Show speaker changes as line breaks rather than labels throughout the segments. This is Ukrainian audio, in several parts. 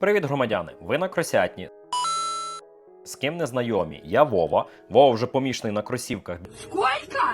Привіт, громадяни! Ви на Кросятні. З ким не знайомі? Я Вова. Вова вже помішаний на кросівках?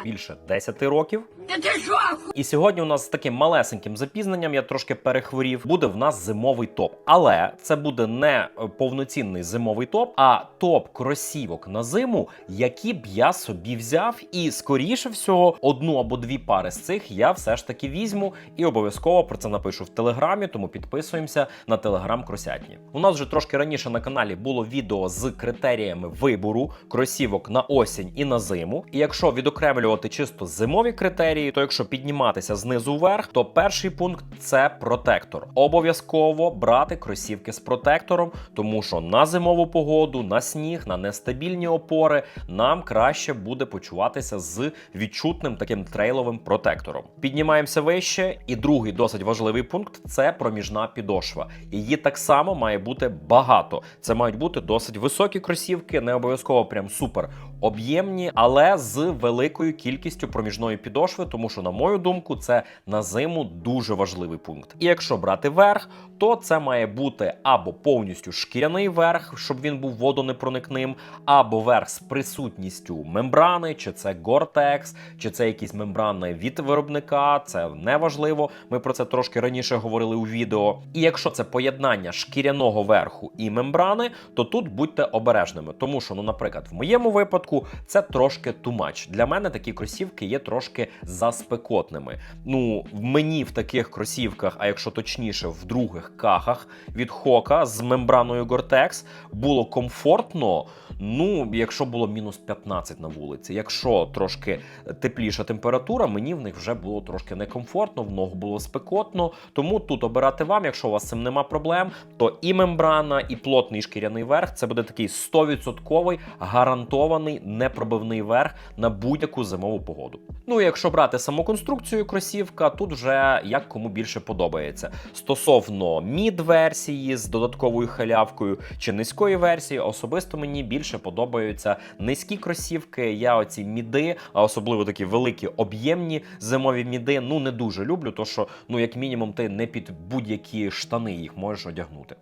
Більше 10 років.
Ты что,
І сьогодні у нас з таким малесеньким запізненням, я трошки перехворів, буде в нас зимовий топ. Але це буде не е, повноцінний зимовий топ, а топ кросівок на зиму, які б я собі взяв. І скоріше всього, одну або дві пари з цих я все ж таки візьму і обов'язково про це напишу в телеграмі. Тому підписуємося на телеграм Кросятні. У нас вже трошки раніше на каналі було відео з критеріями вибору кросівок на осінь і на зиму. І якщо відокремлювати чисто зимові критерії, то якщо підніматися знизу вверх, то перший пункт це протектор. Обов'язково брати кросівки з протектором, тому що на зимову погоду, на сніг, на нестабільні опори нам краще буде почуватися з відчутним таким трейловим протектором. Піднімаємося вище, і другий досить важливий пункт це проміжна підошва. Її так само має бути багато. Це мають бути досить високі кросівки, не обов'язково прям супер об'ємні, але з великою кількістю проміжної підошви, тому що, на мою думку, це на зиму дуже важливий пункт. І якщо брати верх, то це має бути або повністю шкіряний верх, щоб він був водонепроникним, або верх з присутністю мембрани, чи це Gore-Tex, чи це якісь мембрани від виробника. Це не важливо. Ми про це трошки раніше говорили у відео. І якщо це поєднання шкіряного верху і мембрани, то тут будьте обережними, тому що, ну, наприклад, в моєму випадку це трошки much. Для мене такі кросівки є трошки заспекотними. Ну, мені в таких кросівках, а якщо точніше, в других кахах від Хока з мембраною Gore-Tex було комфортно. Ну, якщо було мінус 15 на вулиці, якщо трошки тепліша температура, мені в них вже було трошки некомфортно, в ногу було спекотно. Тому тут обирати вам, якщо у вас з цим нема проблем, то і мембрана, і плотний шкіряний верх це буде такий 100% гарантований непробивний верх на будь-яку зимову погоду. Ну і якщо брати саму конструкцію кросівка, тут вже як кому більше подобається. Стосовно мід-версії з додатковою халявкою чи низької версії, особисто мені більше подобаються низькі кросівки. Я оці міди, а особливо такі великі об'ємні зимові міди, ну не дуже люблю, то що ну як мінімум ти не під будь-які штани їх можеш одягнути.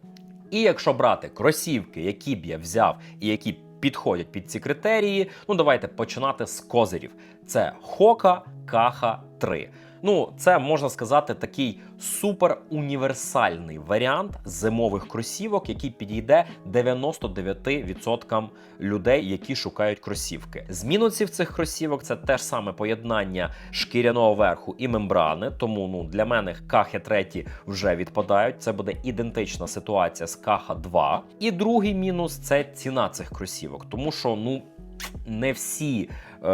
І якщо брати кросівки, які б я взяв і які підходять під ці критерії, ну давайте починати з козирів. Це Хока Каха 3. Ну, це можна сказати такий супер універсальний варіант зимових кросівок, який підійде 99% людей, які шукають кросівки. З мінусів цих кросівок це теж саме поєднання шкіряного верху і мембрани. Тому ну для мене кахи треті вже відпадають. Це буде ідентична ситуація з каха 2. І другий мінус це ціна цих кросівок, тому що ну. Не всі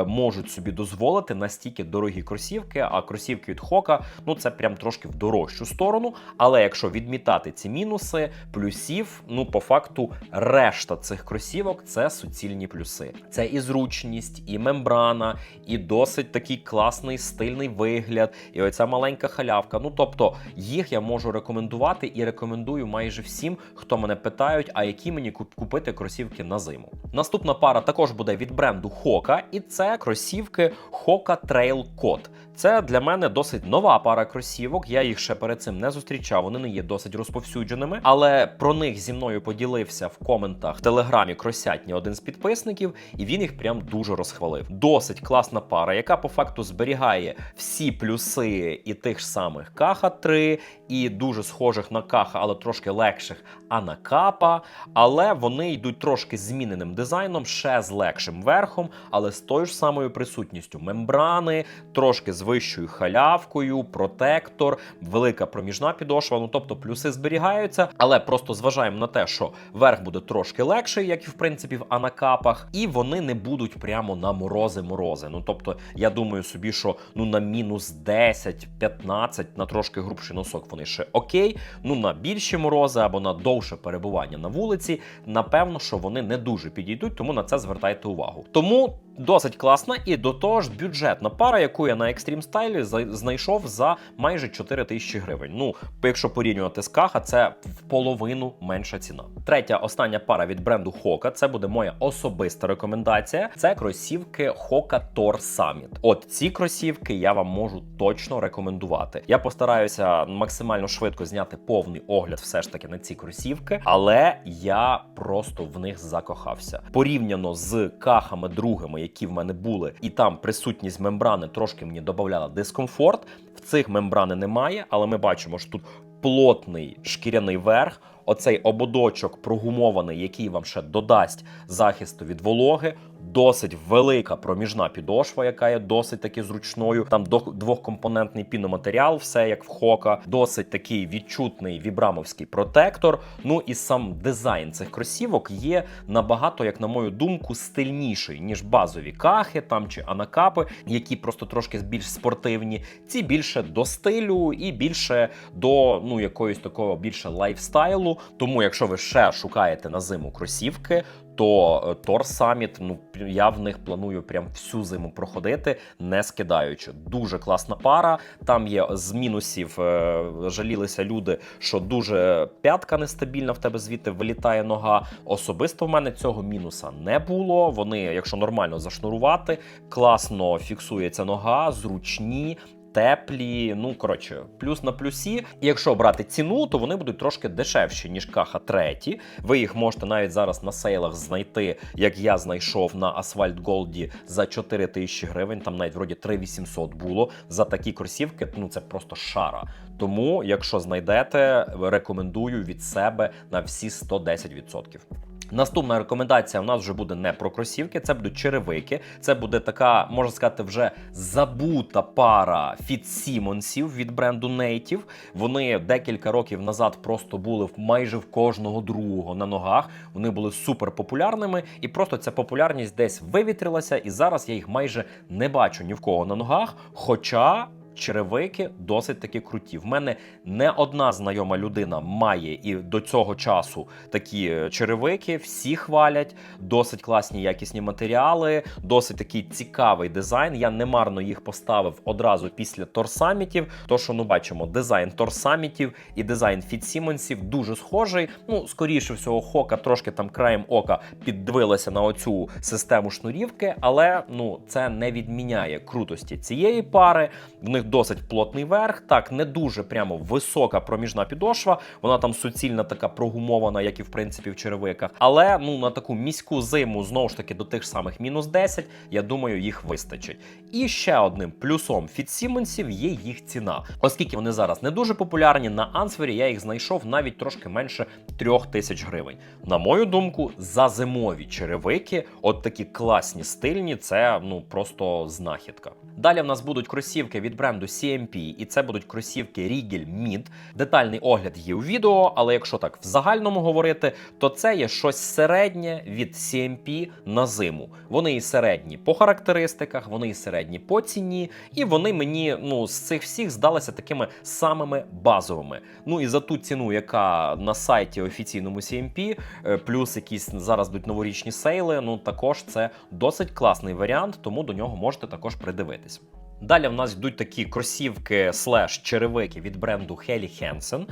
можуть собі дозволити настільки дорогі кросівки, а кросівки від Хока ну це прям трошки в дорожчу сторону. Але якщо відмітати ці мінуси, плюсів, ну по факту, решта цих кросівок це суцільні плюси. Це і зручність, і мембрана, і досить такий класний стильний вигляд, і оця маленька халявка. Ну тобто їх я можу рекомендувати і рекомендую майже всім, хто мене питають, а які мені купити кросівки на зиму. Наступна пара також буде від бренду Hoka, і це кросівки Hoka Trail Code. Це для мене досить нова пара кросівок. Я їх ще перед цим не зустрічав. Вони не є досить розповсюдженими, але про них зі мною поділився в коментах в телеграмі Кросятні один з підписників, і він їх прям дуже розхвалив. Досить класна пара, яка по факту зберігає всі плюси і тих ж самих Каха 3, і дуже схожих на Каха, але трошки легших Анакапа. Але вони йдуть трошки зміненим дизайном, ще з легшим верхом, але з тою ж самою присутністю мембрани, трошки з вищою халявкою, протектор, велика проміжна підошва. Ну тобто плюси зберігаються, але просто зважаємо на те, що верх буде трошки легший, як і в принципі в анакапах, і вони не будуть прямо на морози-морози. Ну тобто, я думаю собі, що ну на мінус 10-15 на трошки грубший носок вони ще окей. Ну на більші морози або на довше перебування на вулиці, напевно, що вони не дуже підійдуть, тому на це звертайте увагу. Тому Досить класна і до того ж бюджетна пара, яку я на Extreme Style знайшов за майже 4 тисячі гривень. Ну, якщо порівнювати з Каха, це в половину менша ціна. Третя остання пара від бренду Hoka, це буде моя особиста рекомендація. Це кросівки Hoka Tor Summit. От ці кросівки я вам можу точно рекомендувати. Я постараюся максимально швидко зняти повний огляд, все ж таки на ці кросівки, але я просто в них закохався. Порівняно з кахами другими, які в мене були, і там присутність мембрани трошки мені додавала дискомфорт. В цих мембрани немає, але ми бачимо, що тут плотний шкіряний верх. Оцей ободочок прогумований, який вам ще додасть захисту від вологи. Досить велика проміжна підошва, яка є досить таки зручною. Там двохкомпонентний піноматеріал, все як в хока, досить такий відчутний вібрамовський протектор. Ну і сам дизайн цих кросівок є набагато, як на мою думку, стильніший ніж базові кахи там чи анакапи, які просто трошки більш спортивні. Ці більше до стилю і більше до ну якоїсь такого більше лайфстайлу. Тому, якщо ви ще шукаєте на зиму кросівки, то е, Тор Саміт, ну я в них планую прям всю зиму проходити, не скидаючи. Дуже класна пара. Там є з мінусів, е, жалілися люди, що дуже п'ятка нестабільна в тебе звідти вилітає нога. Особисто в мене цього мінуса не було. Вони, якщо нормально зашнурувати, класно фіксується нога, зручні. Теплі, ну коротше, плюс на плюсі. І якщо брати ціну, то вони будуть трошки дешевші, ніж каха треті. Ви їх можете навіть зараз на сейлах знайти, як я знайшов на Asphalt Gold за 4 тисячі гривень. Там навіть вроді 3800 було за такі кросівки. Ну це просто шара. Тому, якщо знайдете, рекомендую від себе на всі 110%. Наступна рекомендація у нас вже буде не про кросівки, це будуть черевики. Це буде така, можна сказати, вже забута пара Фітсімонсів від бренду Native. Вони декілька років назад просто були майже в кожного другого на ногах. Вони були супер популярними, і просто ця популярність десь вивітрилася, і зараз я їх майже не бачу ні в кого на ногах. Хоча. Черевики досить таки круті. В мене не одна знайома людина має і до цього часу такі е, черевики. Всі хвалять, досить класні якісні матеріали, досить такий цікавий дизайн. Я немарно їх поставив одразу після торсамітів. То, що ну бачимо, дизайн торсамітів і дизайн Фітсімонсів дуже схожий. Ну, скоріше всього, Хока трошки там краєм ока піддивилася на оцю систему шнурівки, але ну це не відміняє крутості цієї пари. В них досить плотний верх, так не дуже прямо висока проміжна підошва. Вона там суцільна, така прогумована, як і в принципі в черевиках. Але ну на таку міську зиму знову ж таки до тих самих мінус 10, я думаю, їх вистачить. І ще одним плюсом Фітсімонсів є їх ціна, оскільки вони зараз не дуже популярні. На Ансвері я їх знайшов навіть трошки менше трьох тисяч гривень. На мою думку, за зимові черевики, от такі класні стильні, це ну просто знахідка. Далі в нас будуть кросівки від бренду CMP, і це будуть кросівки Regal Mid. Детальний огляд є у відео, але якщо так в загальному говорити, то це є щось середнє від CMP на зиму. Вони і середні по характеристиках, вони і середні по ціні, і вони мені ну з цих всіх здалися такими самими базовими. Ну і за ту ціну, яка на сайті офіційному CMP, е, плюс якісь зараз будуть новорічні сейли. Ну також це досить класний варіант, тому до нього можете також придивитись. Далі в нас йдуть такі кросівки слеш черевики від бренду Helly Hansen.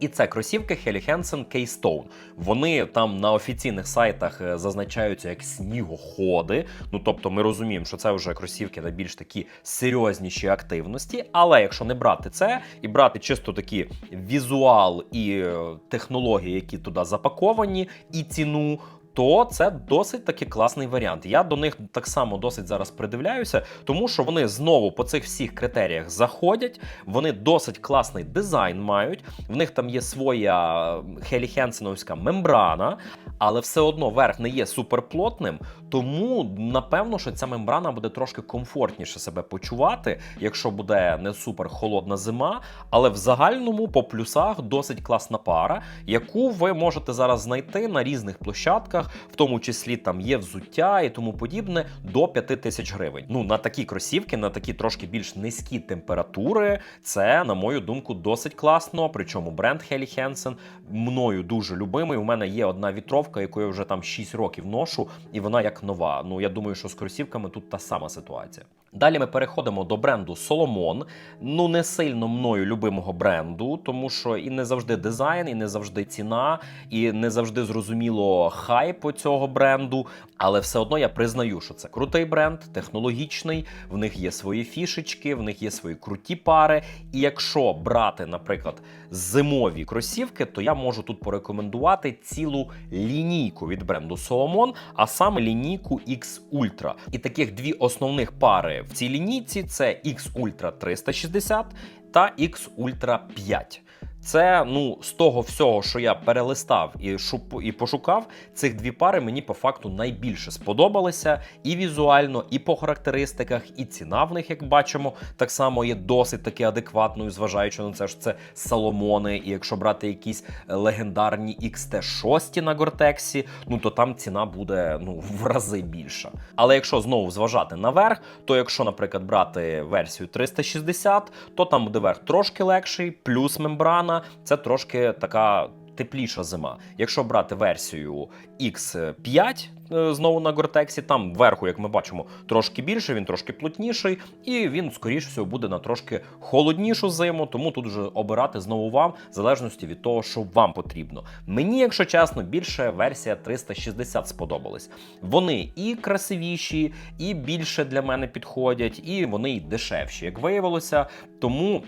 І це кросівки Helly Hansen Keystone. Вони там на офіційних сайтах е, зазначаються як снігоходи. Ну тобто ми розуміємо, що це вже кросівки на більш такі серйозніші активності. Але якщо не брати це і брати чисто такі візуал і е, технології, які туди запаковані, і ціну. То це досить таки класний варіант. Я до них так само досить зараз придивляюся, тому що вони знову по цих всіх критеріях заходять. Вони досить класний дизайн мають. В них там є своя Хелі Хенсеновська мембрана, але все одно верх не є суперплотним. Тому напевно, що ця мембрана буде трошки комфортніше себе почувати, якщо буде не супер холодна зима. Але в загальному по плюсах досить класна пара, яку ви можете зараз знайти на різних площадках, в тому числі там є взуття і тому подібне, до 5 тисяч гривень. Ну на такі кросівки, на такі трошки більш низькі температури, це, на мою думку, досить класно. Причому бренд Хелі Хенсен мною дуже любимий. У мене є одна вітровка. яку я вже там 6 років ношу, і вона як нова. Ну я думаю, що з кросівками тут та сама ситуація. Далі ми переходимо до бренду Solomon. Ну не сильно мною любимого бренду, тому що і не завжди дизайн, і не завжди ціна, і не завжди зрозуміло хайп цього бренду. Але все одно я признаю, що це крутий бренд, технологічний. В них є свої фішечки, в них є свої круті пари. І якщо брати, наприклад, зимові кросівки, то я можу тут порекомендувати цілу лінійку від бренду Solomon, а саме лінійку X Ultra. І таких дві основних пари в цій лінійці це X Ultra 360 та X Ultra 5. Це ну з того всього, що я перелистав і шуп і пошукав, цих дві пари мені по факту найбільше сподобалися і візуально, і по характеристиках, і ціна в них, як бачимо, так само є досить таки адекватною, зважаючи на це, що це Соломони. І якщо брати якісь легендарні XT6 на Гортексі, ну то там ціна буде ну в рази більша. Але якщо знову зважати наверх, то якщо, наприклад, брати версію 360, то там буде верх трошки легший, плюс мембрана це трошки така тепліша зима. Якщо брати версію X5, е, знову на Гортексі, там вверху, як ми бачимо, трошки більше, він трошки плотніший, і він, скоріш всього, буде на трошки холоднішу зиму, тому тут вже обирати знову вам, в залежності від того, що вам потрібно. Мені, якщо чесно, більше версія 360 сподобалась. Вони і красивіші, і більше для мене підходять, і вони й дешевші, як виявилося. Тому.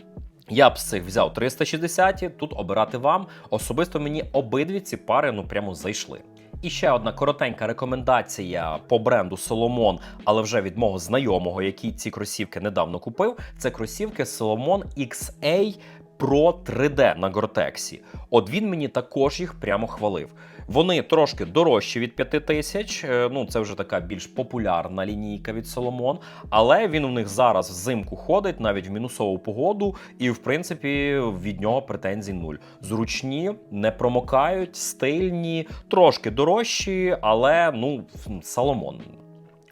Я б з цих взяв 360, тут обирати вам. Особисто мені обидві ці пари ну прямо зайшли. І ще одна коротенька рекомендація по бренду Solomon, але вже від мого знайомого, який ці кросівки недавно купив. Це кросівки Solomon XA Pro 3D на Гортексі. От він мені також їх прямо хвалив. Вони трошки дорожчі від 5 тисяч. е, Ну це вже така більш популярна лінійка від Solomon, але він у них зараз взимку ходить навіть в мінусову погоду, і в принципі від нього претензій нуль. Зручні, не промокають, стильні, трошки дорожчі, але ну Соломон.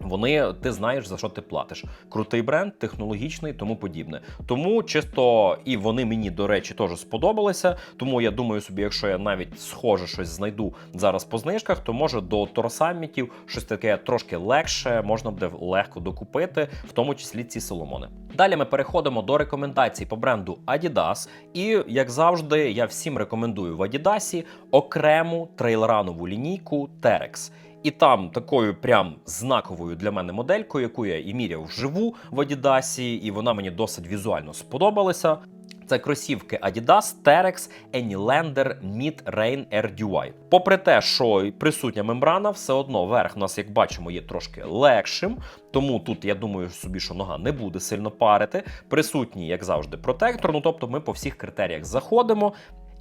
Вони ти знаєш за що ти платиш. Крутий бренд, технологічний, тому подібне. Тому чисто і вони мені, до речі, теж сподобалися. Тому я думаю собі, якщо я навіть схоже щось знайду зараз по знижках, то може до торсамітів щось таке трошки легше, можна буде легко докупити, в тому числі ці соломони. Далі ми переходимо до рекомендацій по бренду Adidas. І як завжди, я всім рекомендую в Adidas окрему трейлранову лінійку Terex. І там такою прям знаковою для мене моделькою, яку я і міряв вживу в Адідасі, і вона мені досить візуально сподобалася. Це кросівки Adidas Terex Anylander Mid Rain Air DUI. Попри те, що присутня мембрана, все одно верх у нас, як бачимо, є трошки легшим. Тому тут я думаю собі, що нога не буде сильно парити. Присутній, як завжди, протектор. Ну тобто, ми по всіх критеріях заходимо.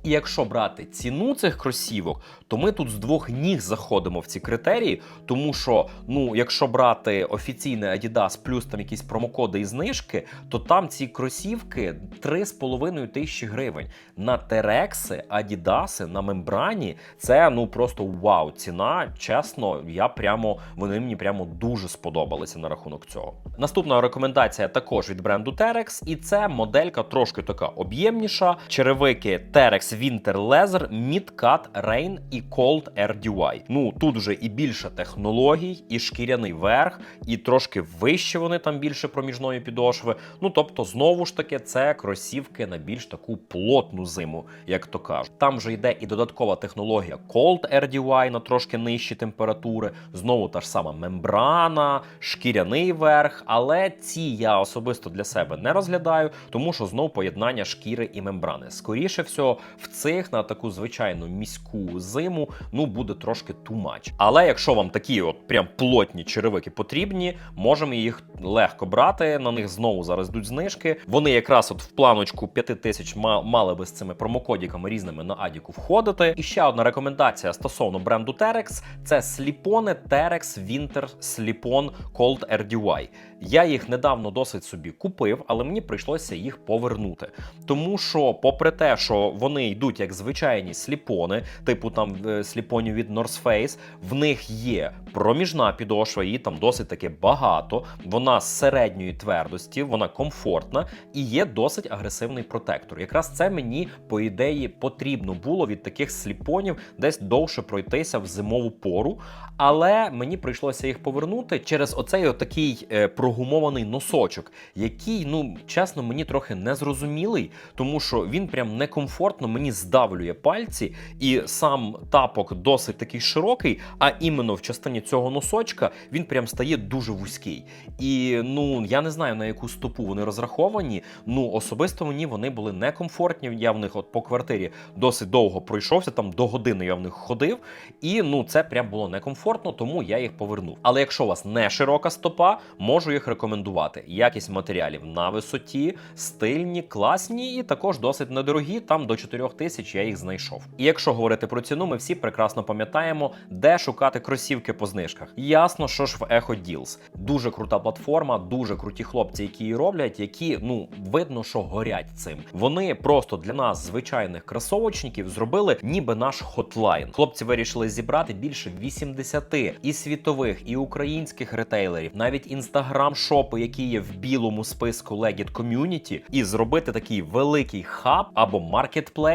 І якщо брати ціну цих кросівок, то ми тут з двох ніг заходимо в ці критерії, тому що, ну, якщо брати офіційний Adidas плюс там якісь промокоди і знижки, то там ці кросівки 3,5 тисячі гривень. На Терекси, Адідаси, на мембрані це ну просто вау. Ціна, чесно, я прямо вони мені прямо дуже сподобалися на рахунок цього. Наступна рекомендація також від бренду Terex, і це моделька трошки така об'ємніша. Черевики Terex Winter Leather Mid-Cut Rain і Cold Air DUI. Ну тут вже і більше технологій, і шкіряний верх, і трошки вище вони там більше проміжної підошви. Ну тобто, знову ж таки, це кросівки на більш таку плотну зиму, як то кажуть. Там вже йде і додаткова технологія Cold Air DUI на трошки нижчі температури. Знову та ж сама мембрана, шкіряний верх. Але ці я особисто для себе не розглядаю, тому що знову поєднання шкіри і мембрани. Скоріше всього, в цих на таку звичайну міську зиму ну буде трошки much. Але якщо вам такі от прям плотні черевики потрібні, можемо їх легко брати. На них знову зараз йдуть знижки. Вони якраз от в планочку 5 тисяч мали би з цими промокодіками різними на Адіку входити. І ще одна рекомендація стосовно бренду Terex – це сліпони Terex Winter Slip-on Cold RDY. Я їх недавно досить собі купив, але мені прийшлося їх повернути. Тому що, попри те, що вони йдуть як звичайні сліпони, типу там е, сліпонів від North Face. В них є проміжна підошва, її там досить таки багато. Вона з середньої твердості, вона комфортна і є досить агресивний протектор. Якраз це мені по ідеї потрібно було від таких сліпонів десь довше пройтися в зимову пору. Але мені прийшлося їх повернути через оцей отакий е, прогумований носочок, який, ну чесно, мені трохи незрозумілий, тому що він прям некомфортно мені здавлює пальці, і сам тапок досить такий широкий. А іменно в частині цього носочка він прям стає дуже вузький. І ну я не знаю на яку стопу вони розраховані. Ну особисто мені вони були некомфортні. Я в них от по квартирі досить довго пройшовся, там до години я в них ходив, і ну це прям було некомфортно, тому я їх повернув. Але якщо у вас не широка стопа, можу їх рекомендувати. Якість матеріалів на висоті, стильні, класні і також досить недорогі. Там до 4 тисяч я їх знайшов. І якщо говорити про ціну, ми всі прекрасно пам'ятаємо, де шукати кросівки по знижках. Ясно, що ж в Echo Deals. Дуже крута платформа, дуже круті хлопці, які її роблять, які ну видно, що горять цим. Вони просто для нас, звичайних кросовочників, зробили ніби наш хотлайн. Хлопці вирішили зібрати більше 80 і світових, і українських ретейлерів, навіть інстаграм-шопи, які є в білому списку Legit Community, і зробити такий великий хаб або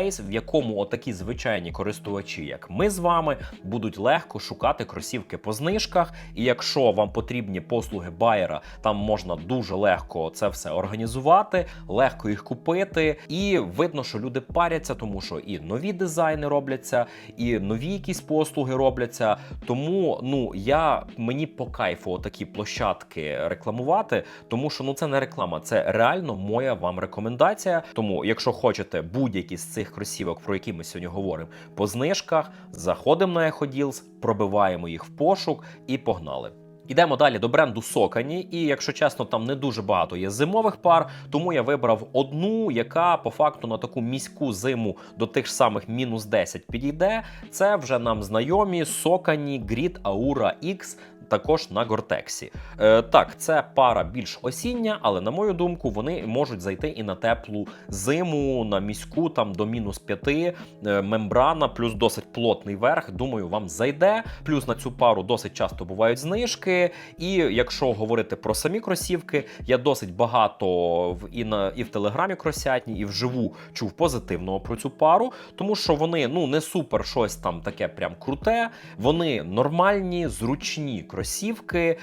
маркетплейс, в якому отакі звичайні користувачі, як ми з вами, будуть легко шукати кросівки по знижках. І якщо вам потрібні послуги байера, там можна дуже легко це все організувати, легко їх купити. І видно, що люди паряться, тому що і нові дизайни робляться, і нові якісь послуги робляться. Тому ну я мені по кайфу такі площадки рекламувати, тому що ну це не реклама, це реально моя вам рекомендація. Тому, якщо хочете будь-які з цих кросівок, про які ми сьогодні говоримо, по знижках, заходимо на Deals, пробиваємо їх в пошук і погнали. Ідемо далі до бренду Сокані, і якщо чесно, там не дуже багато є зимових пар, тому я вибрав одну, яка по факту на таку міську зиму до тих ж самих мінус 10 підійде. Це вже нам знайомі Сокані Grid Aura X. Також на Гортексі. Е, так, це пара більш осіння, але на мою думку, вони можуть зайти і на теплу зиму, на міську, там до мінус 5, е, мембрана, плюс досить плотний верх. Думаю, вам зайде. Плюс на цю пару досить часто бувають знижки. І якщо говорити про самі кросівки, я досить багато в і на і в телеграмі кросятні, і вживу чув позитивного про цю пару, тому що вони ну не супер щось там таке прям круте. Вони нормальні, зручні кросівки.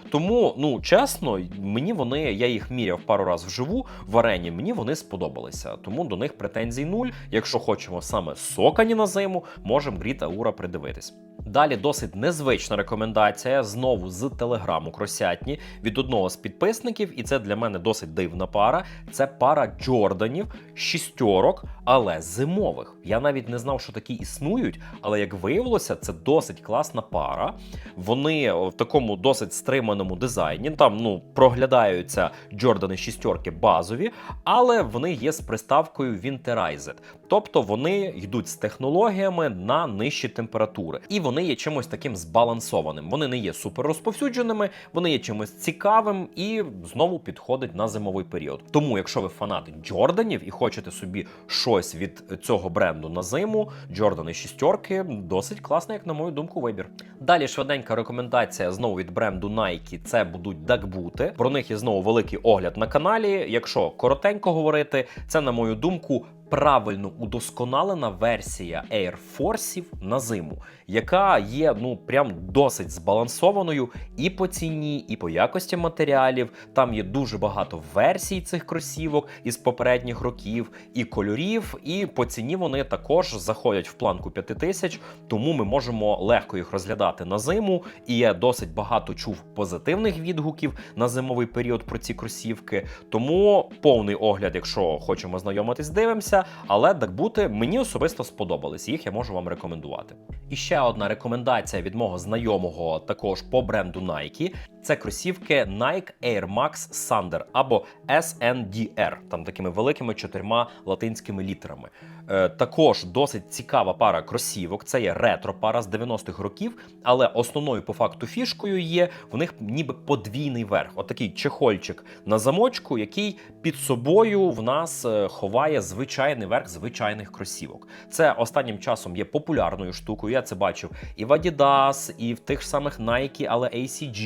Тому, ну чесно, мені вони, я їх міряв пару разів вживу в арені. Мені вони сподобалися. Тому до них претензій нуль. Якщо хочемо саме сокані на зиму, можемо Гріт Аура придивитись. Далі досить незвична рекомендація знову з телеграму Кросятні від одного з підписників, і це для мене досить дивна пара. Це пара Джорданів, шістьорок, але зимових. Я навіть не знав, що такі існують, але як виявилося, це досить класна пара. Вони в такому досить стриманому дизайні. Там ну проглядаються Джордани шістьорки базові, але вони є з приставкою Winterized. Тобто вони йдуть з технологіями на нижчі температури, і вони є чимось таким збалансованим. Вони не є супер розповсюдженими, вони є чимось цікавим і знову підходять на зимовий період. Тому, якщо ви фанати Джорданів і хочете собі щось від цього бренду на зиму, Джордани шістьорки досить класний, як на мою думку, вибір. Далі швиденька рекомендація знову від бренду Nike. Це будуть дакбути. Про них є знову великий огляд на каналі. Якщо коротенько говорити, це на мою думку правильно удосконалена версія Air Force на зиму, яка є ну прям досить збалансованою і по ціні, і по якості матеріалів. Там є дуже багато версій цих кросівок із попередніх років, і кольорів. І по ціні вони також заходять в планку 5000, тому ми можемо легко їх розглядати на зиму. І я досить багато чув позитивних відгуків на зимовий період про ці кросівки. Тому повний огляд, якщо хочемо знайомитись, дивимося. Але дакбути мені особисто сподобались. Їх я можу вам рекомендувати. І ще одна рекомендація від мого знайомого, також по бренду Nike. Це кросівки Nike Air Max Thunder або SNDR, там такими великими чотирма латинськими літерами. Е, також досить цікава пара кросівок. Це є ретро пара з 90-х років, але основною по факту фішкою є в них ніби подвійний верх. Отакий чехольчик на замочку, який під собою в нас е, ховає звичайний верх звичайних кросівок. Це останнім часом є популярною штукою. Я це бачив і в Adidas, і в тих самих Nike, але ACG,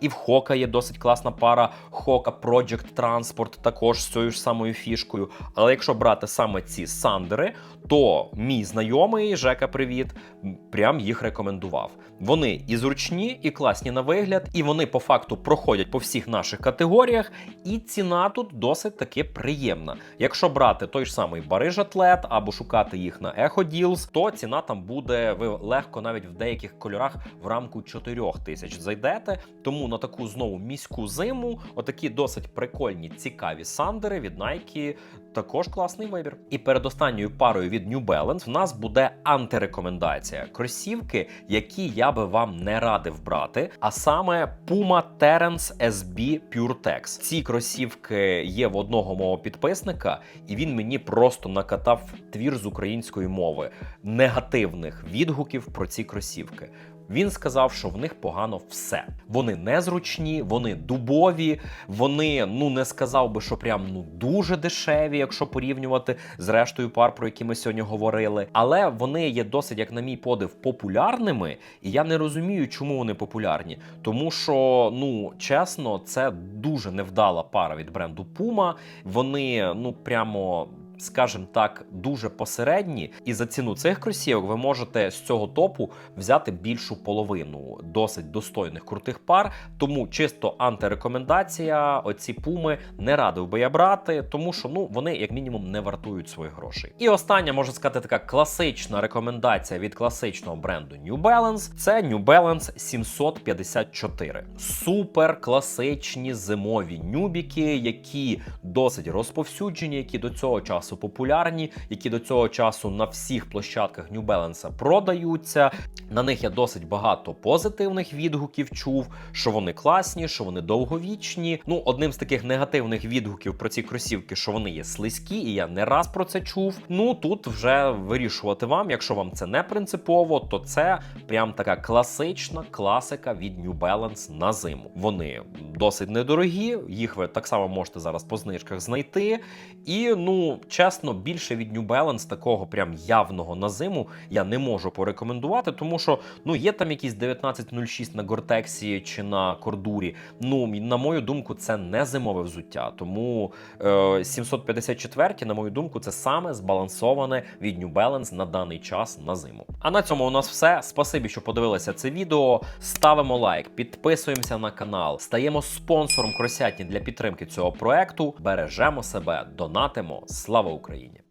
і в Hoka є досить класна пара Hoka Project Transport, також з цією ж самою фішкою. Але якщо брати саме ці сандери, то мій знайомий Жека, привіт, прям їх рекомендував. Вони і зручні, і класні на вигляд, і вони по факту проходять по всіх наших категоріях. І ціна тут досить таки приємна. Якщо брати той ж самий Бариж Атлет або шукати їх на Echo Deals, то ціна там буде ви легко навіть в деяких кольорах в рамку 4 тисяч зайдете. Тому на таку знову міську зиму, отакі досить прикольні, цікаві сандери від Nike також класний вибір. І перед останньою парою від New Balance в нас буде антирекомендація. Кросівки, які я би вам не радив брати, а саме Puma Terence SB PureTex. Ці кросівки є в одного мого підписника, і він мені просто накатав твір з української мови негативних відгуків про ці кросівки. Він сказав, що в них погано все. Вони незручні, вони дубові, вони ну не сказав би, що прям ну дуже дешеві, якщо порівнювати з рештою пар, про які ми сьогодні говорили. Але вони є досить, як на мій подив, популярними, і я не розумію, чому вони популярні. Тому що, ну чесно, це дуже невдала пара від бренду Puma. Вони ну прямо скажімо так, дуже посередні, і за ціну цих кросівок ви можете з цього топу взяти більшу половину досить достойних крутих пар. Тому чисто антирекомендація. Оці пуми не радив би я брати, тому що ну вони як мінімум не вартують своїх грошей. І остання можна сказати, така класична рекомендація від класичного бренду New Balance це New Balance 754. Супер класичні зимові нюбіки, які досить розповсюджені, які до цього часу популярні, які до цього часу на всіх площадках New Balance продаються. На них я досить багато позитивних відгуків чув, що вони класні, що вони довговічні. Ну, одним з таких негативних відгуків про ці кросівки, що вони є слизькі, і я не раз про це чув. Ну тут вже вирішувати вам. Якщо вам це не принципово, то це прям така класична класика від New Balance на зиму. Вони досить недорогі, їх ви так само можете зараз по знижках знайти. І ну, чесно, більше від New Balance такого прям явного на зиму я не можу порекомендувати, тому що ну є там якісь 1906 на Гортексі чи на Кордурі. Ну на мою думку, це не зимове взуття. Тому е, 754, на мою думку, це саме збалансоване від New Balance на даний час на зиму. А на цьому у нас все. Спасибі, що подивилися це відео. Ставимо лайк, підписуємося на канал, стаємо спонсором кросятні для підтримки цього проекту. Бережемо себе, донатимо. Слава Україні!